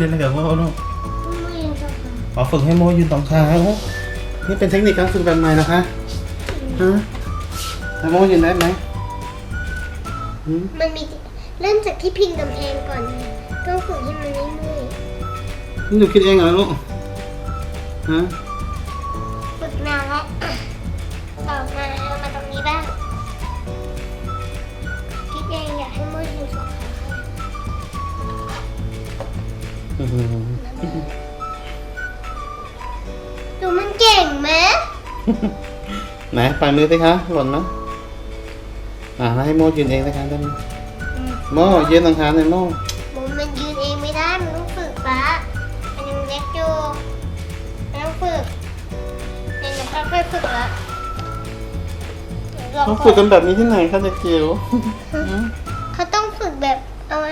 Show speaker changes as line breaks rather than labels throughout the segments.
เล่นอะไรกับโมลูก
ไม่ยังจะท
ขอฝึกให้โมยืนสองขานี่เป็นเทคนิคการฝึกแบบใหม่นะคะฮะแล้วโมยืนได้ไหมหืมำ
มันมีเริ่มจากที่พิงกำแพงก่อนนะต้องฝึกให้มันไม่เมื่อย
นี่หนูคิดเองเหรอลูกฮะ
ฝึกนานแล้ว ดูมันเก่งไหม
ไหนปล่อยมือสิคะหล่นนะอ่าให้โมยืนเองนะคะได้ไหมโมยืนสองขาหน่อยโม
บุมมันยืนเองไม่ได้มันต้องฝึกปะมันยังเล็กอยู่มันต้องฝึกเดี๋ยวหนูค่อยๆฝึกละเดี๋ยวรอ
เขาฝึ
ก
กันนแบบนี้ที่ไหนคะเด็กจิ๋ว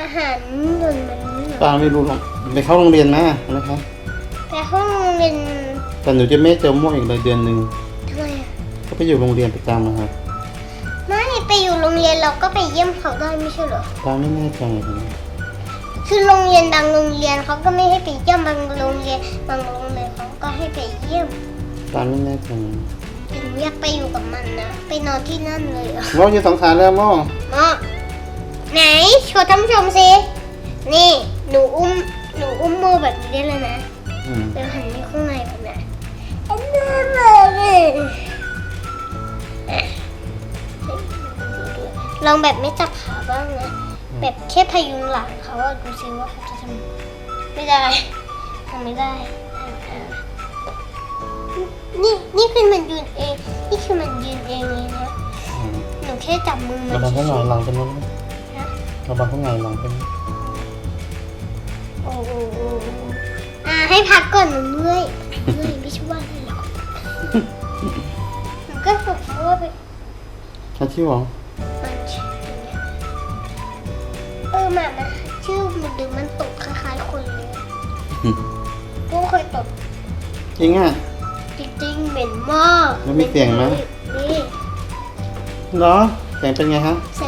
อาอาหารหล่นมันนี่เหรอ
ตาไม่รู้หรอกไปเข้าโรงเรียนมานะคะ
แต่ห้องเรียน
แต่หนูจะไม่เจอโมอีกเลยเดือนหนึ่ง
ทำไมอะ
ก็ไปอยู่โรงเรียนประจำนะครับ
ไม่ไปอยู่โรงเรียนเราก็ไปเยี่ยมเขาได้ไม่ใช่เหรอ
ตาไม่แน่ใจเลย
คือโรงเรียนบางโรงเรียนเขาก็ไม่ให้ไปเยี่ยมบางโรงเรียนบางโรงเรียนเขาก็ให้ไปเยี่ยม
ตาไม่แน่ใจ
แต่หนูอยากไปอยู่กับมันนะ ไปนอนที่นั่นเลยเหรอ
โมยืนสองขาแล้วโม
มอ ไหนโชว์ท่านผู้ชมสิ นี่หนูอุ้มหนูอุ้มโมแบบนี้ได้เลยนะ
อืม
เดี๋ยวหันไปข้างในก่อนนะอันนี้เลยอะลองแบบไม่จับขาบ้างนะ แบบแค่พยุงหลังเขาอะดูซิว่าเขาจะทำไม่ได้ทำไม่ได้อะนี่นี่คือมันยืนเอง นี่คือมันยืนเองเลยนะ
อืม
หนูแค่จับมือมัน
ระวังข้างห
เฉ
ลัง
ย
หลังเป็นนู้น
ๆนะ
ระวังข้างหลังหลังเป็นนู้น
โอ้โหอ่าให้พักก่อนหนูเมื่อยเมื่อยไม่ใช่ว่าอะไรหรอกหนูก็ฝึกเพราะว่าไป
อาชีพหรอ
มันชื่ออย่างเงี้ยเออหมามันชื่อมันดูมันตกคล้ายๆคนเลย
อืม
ก็เคยตก
จริงอะ
จริงๆเหม็นมาก
แล้วมีเสียงไหม
นี่
เหรอเสียงเป็นไงฮะ
เสียง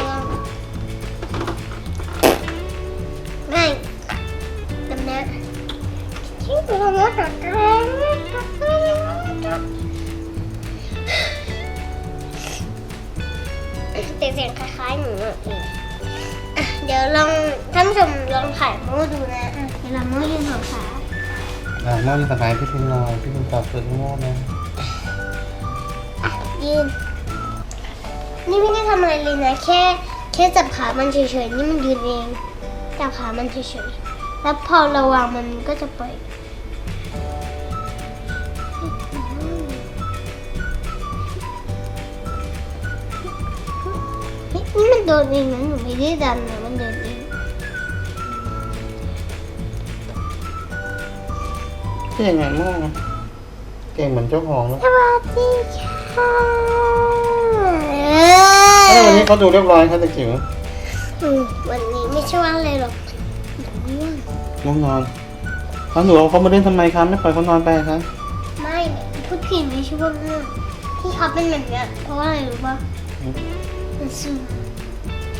แต่เสียงคล้ายๆหนูอะเองเดี๋ยวลองท่านผู้ชมลองถ่ายโม่ดูนะเวลาโม่ยืนหัวขา
อ่าโมยืนสองขาให้พี่พิมพ์หน่อยพี่พิมพ์ตอบฝึกโมนะ
ยืน นี่ไม่ได้ทำอะไรเลยนะ แค่ แค่จับขามันเฉยๆ นี่มันยืนเอง จับขามันเฉยๆ แล้วพอเราวางมันก็จะปล่อยเฮ้ยนี่มันโดนเองนะหนูไม่ได้ดันนะมันเดินเอง
ที่ยังไงโมเก่งเหมือนเจ้าของเลย
สวัสดีค่ะ
เอ้ยวันนี้เขาดูเรียบร้อยครับเด็กจิ๋ว
อืมวันนี้ไม่ใช่ว่าอะไรหรอกหนูง่ว ง
ง่วงนอนแล้วหนูเอาเขามาเล่นทำไมคะไม่ปล่อยเขานอนไปคะ
ไม่พูดผิดไม่ใช่ว่าง่วงที่เขาเป็นแบบเนี้ยเพราะว่าอะไรรู้ป่ะมันซึม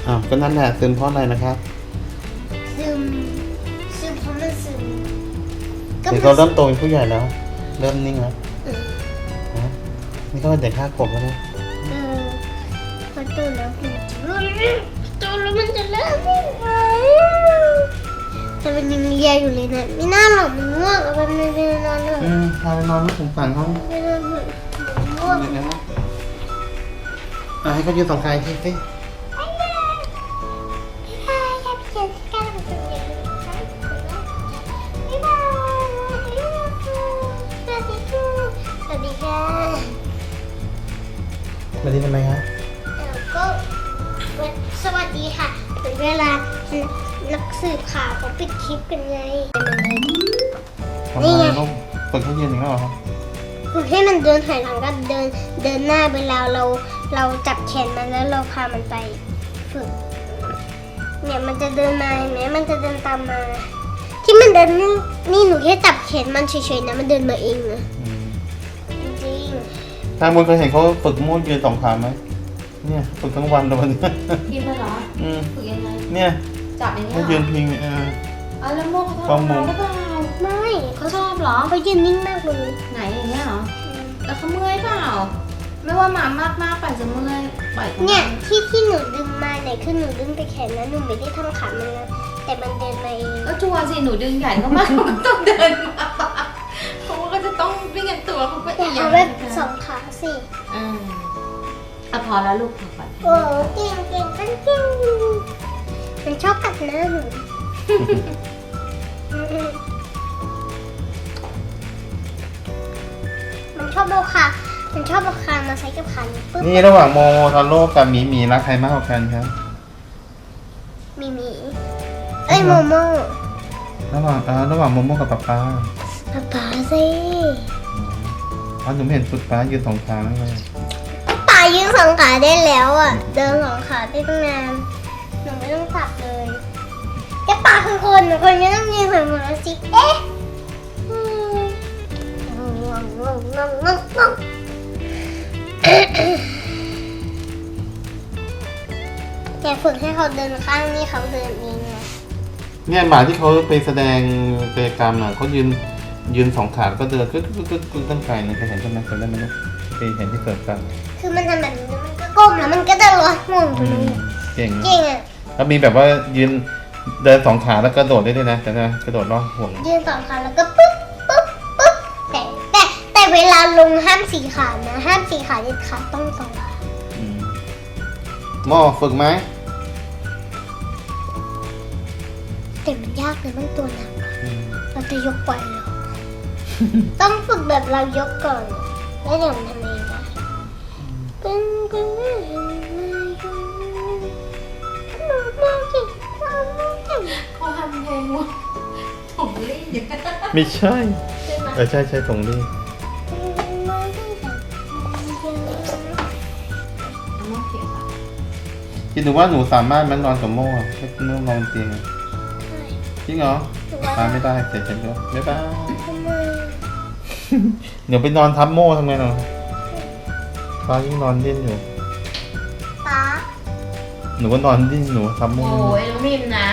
อ้าวก็นั่นแหละซึมเพราะอะไรนะครับ
ซึมซึมเพราะมันซึมก็
เดี๋ยว
มั
เขา
น
เริ่มโตเป็นผู้ใหญ่แล้ว เริ่มนิ่งแล้ว
เออ
นะนี่ก็เป็นเด็กห้าขวบแล้วนะ
เออพอโตแล้วมันจะเริ่มโตแล้วมันจะเริ่มไม่ไหว แต่มันยังเลียอยู่เลยนะไม่น่าหรอกมันง่วงเอาไปนอนนอนเถอะ
อืมพาไปนอนไม่สงสารเขา
ไปนอนเถอะมันง่วง
เด็กนะอะให้เขายืนสองขาอีกที
นักสืบข่าวเขาปิดคลิปกันไง
ทำ
นี่
ไม
ไง
ลูกฝึกให้ยืนอย่างนี้เหรอครับ
คือให้มันเดินถอยหลังก็เดินเดินหน้าเวลาเราเราจับแขนมันแล้วเราพามันไปฝึก เนี่ยมันจะเดินมาเห็นไหมมันจะเดินตามมา ที่มันเดินนี่นี่หนูแค่จับแขนมันเฉยๆนะมันเดินมาเองนะ
อืม
จริง
ทางบนเคยเห็นเขาฝึกโม่ยืนสองขาไหมเนี่ยฝึกทั้งวันเลยวันนี้
พิมพ์เหรอ
อืม
ฝึกยังไง
เนี่ย
จับอย่างนี้
ให้
เหร
ยื
อน
พิงเนี่ยเออ
อะแล้วโมเขา
ฟอง
ทำ
โม
อะไรหรือเปล่า
ไม่
เขาชอบเหรอ
เขายืนนิ่งมากเลย
ไหนอย่างเงี้ยเหรอแล้วเขาเมื่อยเปล่า ไม่ว่ามามากมากๆไปจะเมื่อยปล่อยเขา
เนี่ยที่ที่หนูดึงมาเนี่ยคือหนูดึงไปแขนนะหนูไม่ได้ทำขามันนะแต่มันเดินมาเอง
ก็ชัวร์สิหนูดึงใหญ่เขามากเขาก็ต้องเดินมาเพราะว่าก็จะต้องไม่งั้นตัวเขาก็
แต่
เอีย
เขา
ง
แบบสองขาสิ
อ่าอะพอแล้วลูกพอก่อน
โอ้เก่งเก่งกันเก่ง มันชอบกัดหน้าหนูมันชอบเอาขามันชอบเอาคางมาใช้กับขาหนูปึ๊บ
นี่ระหว่างโมทาโร่กับหมีหมีรักใครมากกว่ากันครับ
มีหมีเอ้ยโมโม
ระหว่างอ่าระหว่างโมโมกับป๊าป๊า
ป๊าป๊าสิ
อ๋อหนูไม่เห็นฝึกป๊ายืนสองขาแล้วเลย
ป๊ายืนสองขาได้แล้วอะ เดินสองขาได้ตั้งนานหนูไม่ ต้องสับเลยแกป๊าคือคนคนไม่ต้องยืนสองขาสิเอ๊ะอืมงงงงงงงงงอย่ฝึกให้เขาเดินข้างนี่เขาเดินเองนะ
เนี่ยหมาที่เขาไปแสดงกิจกรรมอะเขายืนยืนสองขาแล้วก็เดินกึ๊กกึ๊กกึ๊กกึ๊กตั้งไกลนะเคยเห็นใช่ไหมเคยได้ไหมลูกเคยเห็นที่เกิดกัน
คือมันทำแบบนี้มันก็ก้มแล้วมันก็จะลดห่วงไปเลย
เก่ง
เก่งอะ
แล้วมีแบบว่ายืนเดินสองขาแล้วกระโดดได้ด้วยนะแต่นะกระโดดรอบห่วง
ยืนสองขาแล้วก็ปุ๊บปุ๊บปุ๊บแต่แต่แต่เวลาลงห้ามสี่ขานะห้ามสี่ขาเด็ดขาดต้องสองขา
อืมโมฝึกไหม
แต่มันยากเลยมันตัวหนัก
อืม
เราจะยกไหวเหรอ ต้องฝึกแบบเรายกก่อน แล้วเดี๋ยวมันทำเองได้ปึ้งปึ้ง
ไม่ใช่
ใช่ไหม
เออใช่ใช่ตรงนี้
น้องเขียนค่ะ
คิดดูว่าหนูสามารถมันนอนกับโม่อะไม่ต้องนอนเตียงอะจริงเหรอตามไม่ได้เสร็จฉันก็ไม่ได้
ทำไม
เดี๋ยวไปนอนทับโม่ทำไงเนาะฟ้ายิ่งนอนดิ้นอยู่
ป๊า
หนูก็นอนดิ้นหนูทับโม่
โอ้ยน้องพิมนะ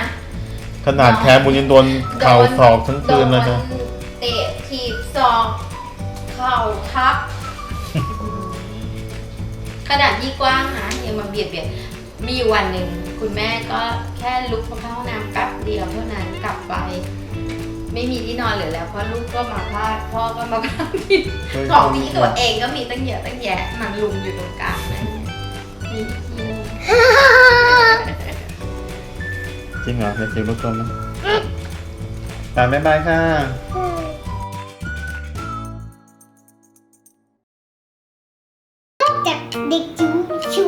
ขนาดแคมูลยังโดนเข่าศอกทั้งคืนเลยนะ
โดเตะถีบศอกเข่าทับ ขนาดที่กว้างนะยังมาเบียดเบียดมีอยู่วันหนึ่งคุณแม่ก็แค่ลุกมาเข้าห้องน้ำแป๊บเดียวเท่านั้นกลับไป ไม่มีที่นอนเหลือแล้วเพราะลูกก็มาพลาดพ่อก็มาพลาดที่
เฮ้ย
ของที่ตัวเองก็มีตั้งเยอะตั้งแยะมันลุมอยู่ตรงกลางนั่นเนี่
ริงเหรอเด็กจิ๋วรู้ตัวไหมตามบ๊ายบายค่ะ
จากเด็กจิ๋วชุ